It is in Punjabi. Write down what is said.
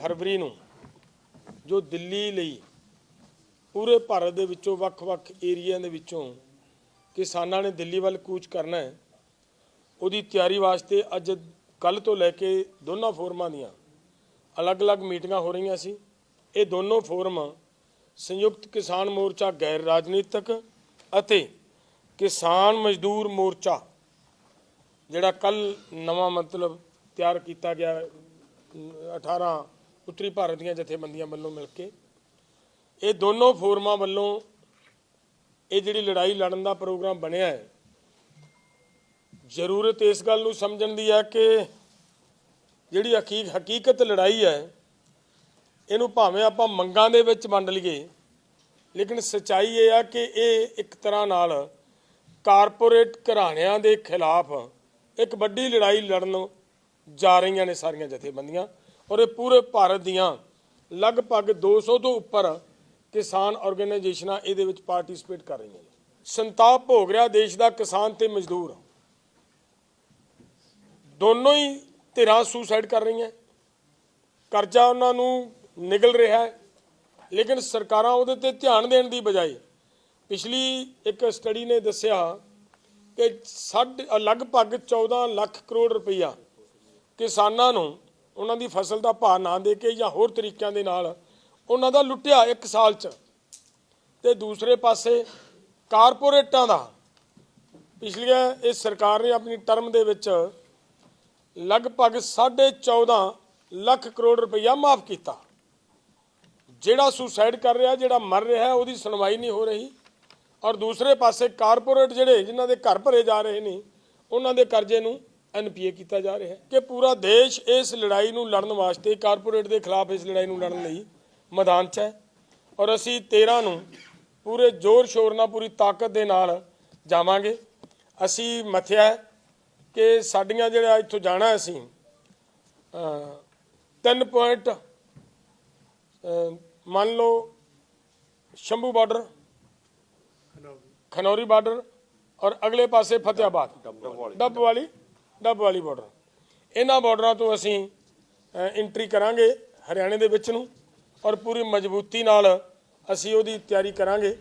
ਫਰਵਰੀ ਨੂੰ ਜੋ ਦਿੱਲੀ ਲਈ ਪੂਰੇ ਭਾਰਤ ਦੇ ਵਿੱਚੋਂ ਵੱਖ-ਵੱਖ ਏਰੀਆ ਦੇ ਵਿੱਚੋਂ ਕਿਸਾਨਾਂ ਨੇ ਦਿੱਲੀ ਵੱਲ ਕੂਚ ਕਰਨਾ ਹੈ ਉਹਦੀ ਤਿਆਰੀ ਵਾਸਤੇ ਅੱਜ ਕੱਲ ਤੋਂ ਲੈ ਕੇ ਦੋਨਾਂ ਫੋਰਮਾਂ ਦੀਆਂ ਅਲੱਗ-ਅਲੱਗ ਮੀਟਿੰਗਾਂ ਹੋ ਰਹੀਆਂ ਸੀ। ਇਹ ਦੋਨੋਂ ਫੋਰਮ ਸੰਯੁਕਤ ਕਿਸਾਨ ਮੋਰਚਾ ਗੈਰ ਰਾਜਨੀਤਿਕ ਅਤੇ ਕਿਸਾਨ ਮਜ਼ਦੂਰ ਮੋਰਚਾ ਜਿਹੜਾ ਕੱਲ ਨਵਾਂ ਮਤਲਬ ਤਿਆਰ ਕੀਤਾ ਗਿਆ ਅਮ, 18 ਉੱਤਰੀ ਭਾਰਤ ਦੀਆਂ ਜਥੇਬੰਦੀਆਂ ਵੱਲੋਂ ਮਿਲ ਕੇ, ਇਹ ਦੋਨੋਂ ਫੋਰਮਾਂ ਵੱਲੋਂ ਇਹ ਜਿਹੜੀ ਲੜਾਈ ਲੜਨ ਦਾ ਪ੍ਰੋਗਰਾਮ ਬਣਿਆ ਹੈ, ਜ਼ਰੂਰਤ ਇਸ ਗੱਲ ਨੂੰ ਸਮਝਣ ਦੀ ਹੈ ਕਿ ਜਿਹੜੀ ਹਕੀਕ, ਹਕੀਕਤ ਲੜਾਈ ਹੈ, ਇਹਨੂੰ ਭਾਵੇਂ ਆਪਾਂ ਮੰਗਾਂ ਦੇ ਵਿੱਚ ਵੰਡ ਲਈਏ, ਲੇਕਿਨ ਸਚਾਈ ਇਹ ਆ ਕਿ ਇਹ ਇੱਕ ਤਰ੍ਹਾਂ ਨਾਲ ਕਾਰਪੋਰੇਟ ਘਰਾਣਿਆਂ ਦੇ ਖਿਲਾਫ ਇੱਕ ਵੱਡੀ ਲੜਾਈ ਲੜਨ ਜਾ ਰਹੀਆਂ ਨੇ ਸਾਰੀਆਂ ਜਥੇਬੰਦੀਆਂ ਔਰ ਇਹ ਪੂਰੇ ਭਾਰਤ ਦੀਆਂ ਲਗਭਗ 200 ਤੋਂ ਉੱਪਰ ਕਿਸਾਨ ਆਰਗੇਨਾਈਜੇਸ਼ਨਾਂ ਇਹਦੇ ਵਿੱਚ ਪਾਰਟਿਸਿਪੇਟ ਕਰ ਰਹੀਆਂ ਨੇ। ਸੰਤਾਪ ਭੋਗ ਰਿਹਾ, ਦੇਸ਼ ਦਾ ਕਿਸਾਨ ਤੇ ਮਜ਼ਦੂਰ। ਦੋਨੋਂ ਹੀ ਧਿਰਾਂ ਸੁਸਾਈਡ ਕਰ ਰਹੀਆਂ। ਕਰਜ਼ਾ ਉਹਨਾਂ ਨੂੰ ਨਿਗਲ ਰਿਹਾ ਹੈ, ਲੇਕਿਨ ਸਰਕਾਰਾਂ ਉਹਦੇ ਤੇ ਧਿਆਨ ਦੇਣ ਦੀ ਬਜਾਏ ਪਿਛਲੀ ਇੱਕ ਸਟੱਡੀ ਨੇ ਦੱਸਿਆ ਕਿ ਸਾਢੇ ਲਗਭਗ 14 ਲੱਖ ਕਰੋੜ ਰੁਪਈਆ ਕਿਸਾਨਾਂ ਨੂੰ ਉਹਨਾਂ ਦੀ ਫਸਲ ਦਾ ਭਾਅ ਨਾ ਦੇ ਕੇ ਜਾਂ ਹੋਰ ਤਰੀਕਿਆਂ ਦੇ ਨਾਲ ਉਹਨਾਂ ਦਾ ਲੁੱਟਿਆ ਇੱਕ ਸਾਲ 'ਚ। ਤੇ ਦੂਸਰੇ ਪਾਸੇ ਕਾਰਪੋਰੇਟਾਂ ਦਾ ਪਿਛਲੀਆਂ ਇਸ ਸਰਕਾਰ ਨੇ ਆਪਣੀ ਟਰਮ ਦੇ ਵਿੱਚ ਲਗਭਗ 14.5 ਲੱਖ ਕਰੋੜ ਰੁਪਈਆ ਮਾਫ ਕੀਤਾ। ਜਿਹੜਾ ਸੁਸਾਈਡ ਕਰ ਰਿਹਾ, ਜਿਹੜਾ ਮਰ ਰਿਹਾ, ਉਹਦੀ ਸੁਣਵਾਈ ਨਹੀਂ ਹੋ ਰਹੀ। ਔਰ ਦੂਸਰੇ ਪਾਸੇ ਕਾਰਪੋਰੇਟ ਜਿਹੜੇ ਜਿਨ੍ਹਾਂ ਦੇ ਘਰ ਭਰੇ ਜਾ ਰਹੇ ਨੇ, ਉਹਨਾਂ ਦੇ ਕਰਜ਼ੇ ਨੂੰ ਐਨਪੀਏ ਕੀਤਾ ਜਾ ਰਿਹਾ ਹੈ ਕਿ ਪੂਰਾ ਦੇਸ਼ ਇਸ ਲੜਾਈ ਨੂੰ ਲੜਨ ਵਾਸਤੇ ਕਾਰਪੋਰੇਟ ਦੇ ਖਿਲਾਫ ਇਸ ਲੜਾਈ ਨੂੰ ਲੜਨ ਲਈ ਮੈਦਾਨ 'ਚ ਹੈ। ਔਰ ਅਸੀਂ 13 ਨੂੰ ਪੂਰੇ ਜ਼ੋਰ ਸ਼ੋਰ ਨਾਲ ਪੂਰੀ ਤਾਕਤ ਦੇ ਨਾਲ ਜਾਵਾਂਗੇ। ਅਸੀਂ ਮਥਿਆ ਕਿ ਸਾਡੀਆਂ ਜਿਹੜਾ ਇੱਥੋਂ ਜਾਣਾ ਅਸੀਂ ਅ, ਤਿੰਨ ਪੁਆਇੰਟ ਮੰਨ ਲਓ ਸ਼ੰਭੂ ਬਾਰਡਰ ਖਨੌਰੀ ਬਾਰਡਰ ਔਰ ਅਗਲੇ ਪਾਸੇ ਫਤਿਆਬਾਦ ਡੱਬ ਵਾਲੀ। ਡੱਬ ਵਾਲੀ ਬਾਰਡਰ ਇਹਨਾਂ ਬਾਰਡਰਾਂ ਤੋਂ ਅਸੀਂ ਐਂਟਰੀ ਕਰਾਂਗੇ ਹਰਿਆਣੇ ਦੇ ਵਿੱਚ ਨੂੰ ਔਰ ਪੂਰੀ ਮਜ਼ਬੂਤੀ ਨਾਲ ਅਸੀਂ ਉਹਦੀ ਤਿਆਰੀ ਕਰਾਂਗੇ।